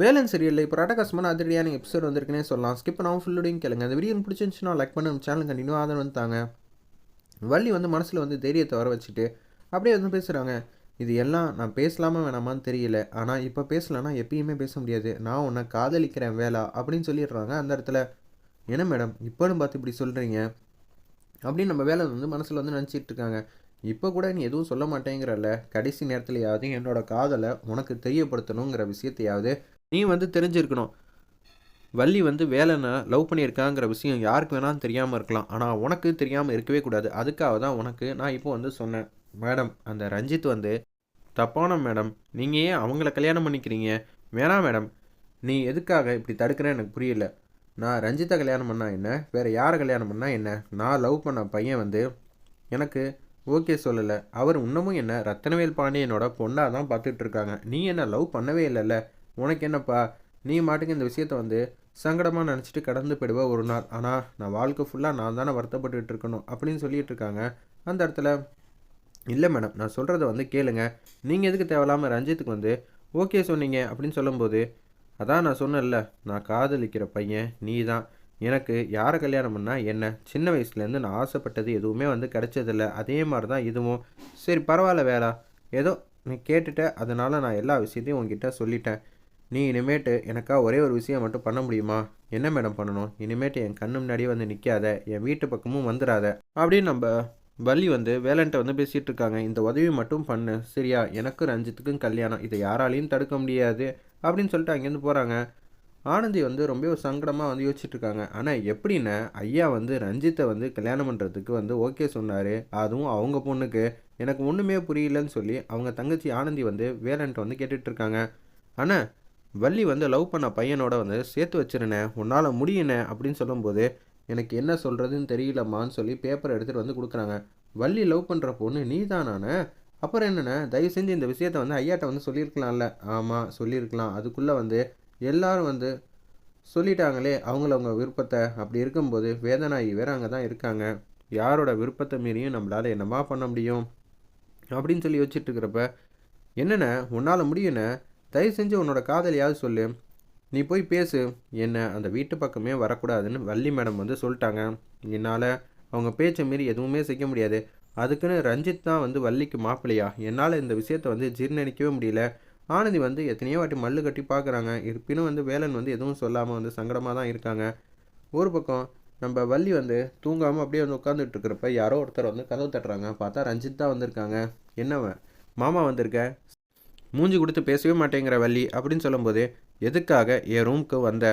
வேலன் சீரியலில். இப்போ ராட்டகாசமான அதிரடியான எபிசோட் வந்திருக்குனே சொல்லலாம். ஸ்கிப் பண்ணாமல் ஃபுல்லோடையும் கேளுங்க. அந்த வீடியோ பிடிச்சிருந்துச்சுன்னா லைக் பண்ணி சேனல் கண்டினியூ ஆதரவு வந்து வள்ளி வந்து மனசில் வந்து தைரியத்தை வர வச்சுட்டு அப்படியே வந்து பேசுகிறாங்க இது எல்லாம் நான் பேசலாமா வேணாமான்னு தெரியல. ஆனால் இப்போ பேசலைன்னா எப்பயுமே பேச முடியாது. நான் உன்னை காதலிக்கிறேன் வேலா அப்படின்னு சொல்லிடுறாங்க அந்த இடத்துல. என்ன மேடம் இப்போன்னு பார்த்து இப்படி சொல்கிறீங்க அப்படின்னு நம்ம வேலை வந்து மனசில் வந்து நினச்சிட்டு இருக்காங்க. இப்போ கூட நீ எதுவும் சொல்ல மாட்டேங்கிறல்ல. கடைசி நேரத்துலையாவது என்னோட காதலை உனக்கு தெரியப்படுத்தணுங்கிற விஷயத்தையாவது நீ வந்து தெரிஞ்சிருக்கணும். வள்ளி வந்து வேலைனை லவ் பண்ணியிருக்காங்கிற விஷயம் யாருக்கு வேணாலும் தெரியாமல் இருக்கலாம். ஆனால் உனக்கு தெரியாமல் இருக்கவே கூடாது. அதுக்காக தான் உனக்கு நான் இப்போ வந்து சொன்னேன். மேடம் அந்த ரஞ்சித் வந்து தப்பான மேடம். நீங்கள் ஏன் அவங்கள கல்யாணம் பண்ணிக்கிறீங்க? வேணாம் மேடம். நீ எதுக்காக இப்படி தடுக்கிறேன்னு எனக்கு புரியல. நான் ரஞ்சித்தை கல்யாணம் பண்ணால் என்ன? வேறு யாரை கல்யாணம் பண்ணால் என்ன? நான் லவ் பண்ண பையன் வந்து எனக்கு ஓகே சொல்லலை. அவர் இன்னமும் என்ன ரத்தனவேல் பாண்டியனோட பொண்ணாக தான் பார்த்துட்ருக்காங்க நீ என்ன லவ் பண்ணவே இல்லைல்ல? உனக்கு என்னப்பா நீ மாட்டுக்கு இந்த விஷயத்த வந்து சங்கடமாக நினச்சிட்டு கடந்து போயிடுவேன் ஒரு நாள். ஆனால் நான் வாழ்க்கை ஃபுல்லாக நான் தானே வருத்தப்பட்டுக்கிட்டு இருக்கணும் அப்படின்னு சொல்லிட்டு இருக்காங்க. அந்த இடத்துல இல்லை மேடம் நான் சொல்கிறத வந்து கேளுங்க. நீங்கள் எதுக்கு தேவையில்லாமல் ரஞ்சித்துக்கு வந்து ஓகே சொன்னீங்க? அப்படின்னு சொல்லும்போது அதான் நான் சொன்னேன்ல நான் காதலிக்கிற பையன் நீ தான் எனக்கு யாரை கல்யாணம் பண்ணால் என்ன? சின்ன வயசுலேருந்து நான் ஆசைப்பட்டது எதுவுமே வந்து கிடைச்சதில்ல. அதே மாதிரி தான் இதுவும். சரி பரவாயில்ல வேலா. ஏதோ நீ கேட்டுட்ட அதனால் நான் எல்லா விஷயத்தையும் உங்ககிட்ட சொல்லிட்டேன். நீ இனிமேட்டு எனக்கா ஒரே ஒரு விஷயம் மட்டும் பண்ண முடியுமா? என்ன மேடம் பண்ணணும்? இனிமேட்டு என் கண்ணு முன்னாடியே வந்து நிற்காத என் வீட்டு பக்கமும் வந்துடாத அப்படின்னு நம்ம வள்ளி வந்து வேலன்ட்ட வந்து பேசிகிட்டு இருக்காங்க. இந்த உதவி மட்டும் பண்ணு. சரியா? எனக்கும் ரஞ்சித்துக்கும் கல்யாணம். இதை யாராலையும் தடுக்க முடியாது. அப்படின்னு சொல்லிட்டு அங்கேருந்து போகிறாங்க ஆனந்தி வந்து ரொம்ப சங்கடமாக வந்து யோசிச்சுட்டு இருக்காங்க. ஆனால் எப்படின்னா ஐயா வந்து ரஞ்சித்தை வந்து கல்யாணம் பண்ணுறதுக்கு வந்து ஓகே சொன்னார். அதுவும் அவங்க பொண்ணுக்கு. எனக்கு ஒன்றுமே புரியலன்னு சொல்லி அவங்க தங்கச்சி ஆனந்தி வந்து வேலன்ட்ட வந்து கேட்டுட்ருக்காங்க ஆனால் வள்ளி வந்து லவ் பண்ண பையனோட வந்து சேர்த்து வச்சிருனே உன்னால் முடியுண்ணே அப்படின்னு சொல்லும்போது எனக்கு என்ன சொல்கிறதுன்னு தெரியலம்மான்னு சொல்லி பேப்பர் எடுத்துகிட்டு வந்து கொடுக்குறாங்க. வள்ளி லவ் பண்ணுற பொண்ணு நீ தானானே அப்புறம் என்னென்ன தயவு செஞ்சு இந்த விஷயத்த வந்து ஐயாட்ட வந்து சொல்லியிருக்கலாம்ல? ஆமாம் சொல்லியிருக்கலாம். அதுக்குள்ளே வந்து எல்லாரும் வந்து சொல்லிட்டாங்களே அவங்களவங்க விருப்பத்தை. அப்படி இருக்கும்போது வேதனாயி வேற அங்கே தான் இருக்காங்க. யாரோட விருப்பத்தை மீறியும் நம்மளால் என்னமா பண்ண முடியும்? அப்படின்னு சொல்லி யோசிச்சுட்டு இருக்கிறப்ப என்னென்ன உன்னால் முடியுண்ணே தயவு செஞ்சு உன்னோட காதலியாவது சொல்லு. நீ போய் பேசு. என்ன அந்த வீட்டு பக்கமே வரக்கூடாதுன்னு வள்ளி மேடம் வந்து சொல்லிட்டாங்க. என்னால் அவங்க பேச்சை மீறி எதுவுமே செய்ய முடியாது. அதுக்குன்னு ரஞ்சித் தான் வந்து வள்ளிக்கு மாப்பிள்ளையா? என்னால் இந்த விஷயத்தை வந்து ஜீர்ணிக்கவே முடியல. ஆனந்தி வந்து எத்தனையோ வாட்டி மல்லு கட்டி பார்க்குறாங்க இருப்பினும் வந்து வேலன் வந்து எதுவும் சொல்லாமல் வந்து சங்கடமாக தான் இருக்காங்க. ஒரு பக்கம் நம்ம வள்ளி வந்து தூங்காமல் அப்படியே வந்து உட்காந்துட்டு இருக்கிறப்ப யாரோ ஒருத்தர் வந்து கதவு தட்டுறாங்க. பார்த்தா ரஞ்சித் தான் வந்திருக்காங்க. என்னவன் மாமா வந்திருக்க? மூஞ்சி கொடுத்து பேசவே மாட்டேங்கிற வள்ளி அப்படின்னு சொல்லும்போது எதுக்காக என் ரூமுக்கு வந்த?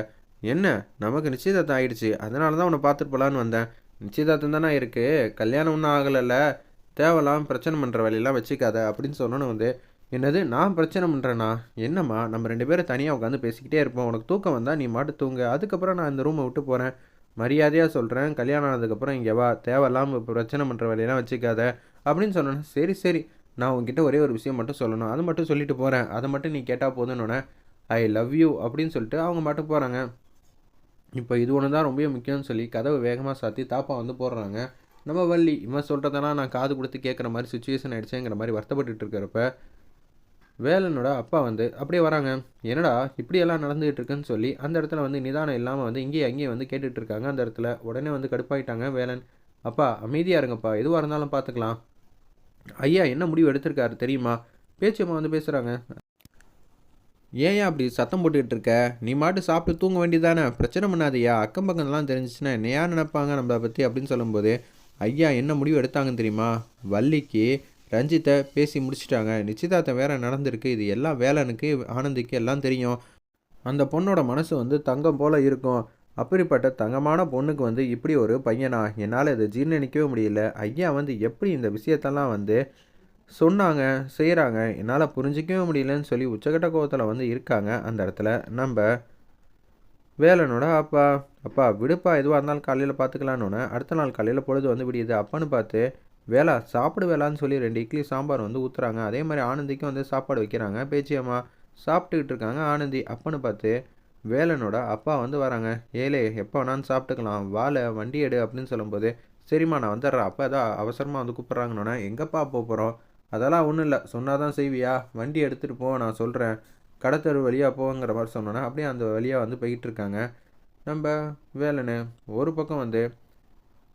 என்ன? நமக்கு நிச்சயதார்த்தம் ஆயிடுச்சு. அதனால தான் உன்னை பார்த்துட்டு போகலான்னு வந்தேன். நிச்சயதார்த்தம் தானே இருக்குது கல்யாணம் ஒன்றும் ஆகலைல்ல. தேவலாம் பிரச்சனை பண்ணுற வழியெல்லாம் வச்சுக்காத. அப்படின்னு சொன்னோன்னு வந்து என்னது? நான் பிரச்சனை பண்ணுறேண்ணா என்னம்மா? நம்ம ரெண்டு பேரும் தனியாக உட்காந்து பேசிக்கிட்டே இருப்போம். உனக்கு தூக்கம் வந்தால் நீ மாட்டு தூங்க. அதுக்கப்புறம் நான் இந்த ரூமை விட்டு போகிறேன் மரியாதையாக சொல்கிறேன் கல்யாணம் ஆனதுக்கப்புறம் இங்கே வா. தேவையில்லாமல் இப்போ பிரச்சனை பண்ணுற வேலையெல்லாம் வச்சுக்காத. அப்படின்னு சொன்னேன் சரி சரி. நான் உங்ககிட்ட ஒரே ஒரு விஷயம் மட்டும் சொல்லணும். அது மட்டும் சொல்லிட்டு போகிறேன் அதை மட்டும் நீ கேட்டால் போதுன்னு ஐ லவ் யூ அப்படின்னு சொல்லிட்டு அவங்க மட்டும் போகிறாங்க இப்போ இது ஒன்று தான் ரொம்ப முக்கியம்னு சொல்லி கதவை வேகமாக சாத்தி தாப்பா வந்து போடுறாங்க. நம்ம வள்ளி இவன் சொல்கிறதெல்லாம் நான் காது கொடுத்து கேட்குற மாதிரி சுச்சுவேஷன் ஆகிடுச்சேங்கிற மாதிரி வருத்தப்பட்டுட்டு இருக்கிறப்ப வேலனோட அப்பா வந்து அப்படியே வராங்க. என்னடா இப்படியெல்லாம் நடந்துகிட்டு இருக்குன்னு சொல்லி அந்த இடத்துல வந்து நிதானம் இல்லாமல் வந்து இங்கேயே அங்கேயே வந்து கேட்டுட்ருக்காங்க அந்த இடத்துல உடனே வந்து கடுப்பாயிட்டாங்க வேலன். அப்பா அமைதியாக இருங்கப்பா. எதுவாக இருந்தாலும் பார்த்துக்கலாம் ஐயா என்ன முடிவு எடுத்திருக்காரு தெரியுமா? பேச்சியம்மா வந்து பேசுகிறாங்க ஏன் அப்படி சத்தம் போட்டுக்கிட்டு இருக்க? நீ மாட்டு சாப்பிட்டு தூங்க வேண்டியதானே பிரச்சனை பண்ணாதையா. அக்கம் பக்கம்லாம் தெரிஞ்சிச்சுன்னா என்ன யார் நினைப்பாங்க நம்மளை பற்றி அப்படின்னு சொல்லும்போது ஐயா என்ன முடிவு எடுத்தாங்கன்னு தெரியுமா? வள்ளிக்கு ரஞ்சித்தை பேசி முடிச்சிட்டாங்க. நிச்சயதார்த்தம் வேற நடந்திருக்கு. இது எல்லாம் வேலனுக்கு ஆனந்திக்கு எல்லாம் தெரியும். அந்த பொண்ணோட மனசு வந்து தங்கம் போல இருக்கும். அப்படிப்பட்ட தங்கமான பொண்ணுக்கு வந்து இப்படி ஒரு பையனா? என்னால் இதை ஜீர்ணிக்கவே முடியல. ஐயா வந்து எப்படி இந்த விஷயத்தெல்லாம் வந்து சொன்னாங்க செய்கிறாங்க என்னால் புரிஞ்சிக்கவே முடியலன்னு சொல்லி உச்சக்கட்ட கோவத்தில் வந்து இருக்காங்க அந்த இடத்துல. நம்ம வேலனோட அப்பா அப்பா விடுப்பா. எதுவாக இருந்தாலும் காலையில் பார்த்துக்கலான்னு அடுத்த நாள் காலையில் பொழுது வந்து விடியுது. அப்பான்னு பார்த்து வேலா சாப்பிடு வேலான்னு சொல்லி ரெண்டு இட்லி சாம்பார் வந்து ஊற்றுறாங்க அதே மாதிரி ஆனந்திக்கும் வந்து சாப்பாடு வைக்கிறாங்க. பேச்சியம்மா சாப்பிட்டுக்கிட்டு இருக்காங்க ஆனந்தி. அப்பன்னு பார்த்து வேலனோட அப்பா வந்து வராங்க. ஏலே எப்போ வேணாலும் சாப்பிட்டுக்கலாம். வாழை வண்டி எடு அப்படின்னு சொல்லும்போது சரிம்மா நான் வந்துடுறேன். அப்போ ஏதோ அவசரமாக வந்து கூப்பிட்றாங்கன்னொன்னே எங்கப்பா போக போகிறோம் அதெல்லாம் ஒன்றும் இல்லை. சொன்னால் தான் செய்வியா? வண்டி எடுத்துகிட்டு போ நான் சொல்கிறேன் கடத்தரு வழியாக போங்கிற மாதிரி சொன்னோன்னா அப்படியே அந்த வழியாக வந்து போய்கிட்டு இருக்காங்க. நம்ம வேலனு ஒரு பக்கம் வந்து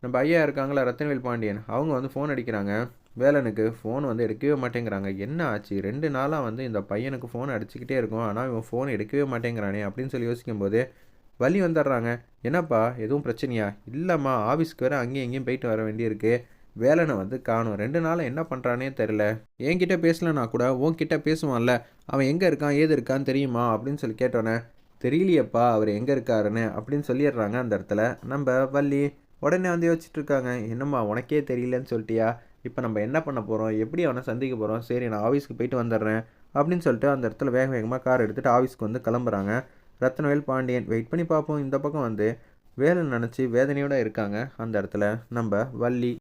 நம்ம ஐயா இருக்காங்களா ரத்தனவேல் பாண்டியன். அவங்க வந்து ஃபோன் அடிக்கிறாங்க. வேலனுக்கு ஃபோன் வந்து எடுக்கவே மாட்டேங்கிறாங்க. என்ன ஆச்சு? ரெண்டு நாளாக வந்து இந்த பையனுக்கு ஃபோன் அடிச்சுக்கிட்டே இருக்கும். ஆனால் இவன் ஃபோன் எடுக்கவே மாட்டேங்கிறானே அப்படின்னு சொல்லி யோசிக்கும்போது வழி வந்துடுறாங்க. என்னப்பா? எதுவும் பிரச்சனையா? இல்லைம்மா. ஆஃபீஸ்க்கு வேறு அங்கேயும் இங்கேயும் போயிட்டு வர வேண்டியிருக்கு. வேலனை வந்து காணும். ரெண்டு நாளாக என்ன பண்ணுறானே தெரில என்கிட்ட பேசலனா கூட உன்கிட்ட பேசுவான்ல. அவன் எங்கே இருக்கான்? ஏது இருக்கான்னு தெரியுமா? அப்படின்னு சொல்லி கேட்டோன்னே தெரியலையப்பா. அவர் எங்கே இருக்காருன்னு அப்படின்னு சொல்லிடுறாங்க அந்த இடத்துல. நம்ம வள்ளி உடனே வந்து யோசிச்சுட்டு இருக்காங்க. என்னம்மா? உனக்கே தெரியலன்னு சொல்லிட்டியா? இப்போ நம்ம என்ன பண்ண போகிறோம் எப்படி அவனை சந்திக்க போகிறோம் சரி நான் ஆஃபீஸ்க்கு போயிட்டு வந்துடுறேன் அப்படின்னு சொல்லிட்டு அந்த இடத்துல வேக வேகமாக கார் எடுத்துகிட்டு ஆஃபீஸ்க்கு வந்து கிளம்புறாங்க. ரத்னவேல் பாண்டியன் வெயிட் பண்ணி பார்ப்போம். இந்த பக்கம் வந்து வேலை நினச்சி வேதனையோடு இருக்காங்க அந்த இடத்துல. நம்ம வள்ளி